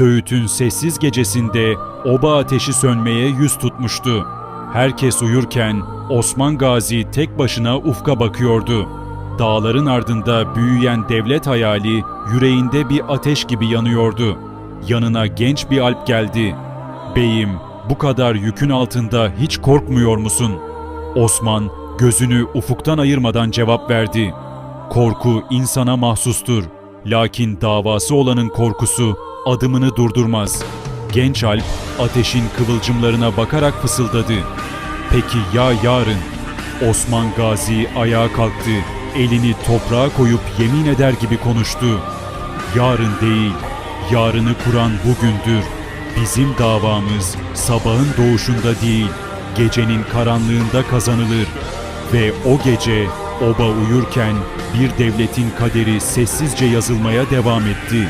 Söğüt'ün sessiz gecesinde oba ateşi sönmeye yüz tutmuştu. Herkes uyurken Osman Gazi tek başına ufka bakıyordu. Dağların ardında büyüyen devlet hayali yüreğinde bir ateş gibi yanıyordu. Yanına genç bir alp geldi. Beyim, bu kadar yükün altında hiç korkmuyor musun? Osman gözünü ufuktan ayırmadan cevap verdi. Korku insana mahsustur. Lakin davası olanın korkusu adımını durdurmaz. Genç Alp ateşin kıvılcımlarına bakarak fısıldadı. Peki ya yarın? Osman Gazi ayağa kalktı. Elini toprağa koyup yemin eder gibi konuştu. Yarın değil, yarını kuran bugündür. Bizim davamız sabahın doğuşunda değil, gecenin karanlığında kazanılır. Ve o gece oba uyurken bir devletin kaderi sessizce yazılmaya devam etti.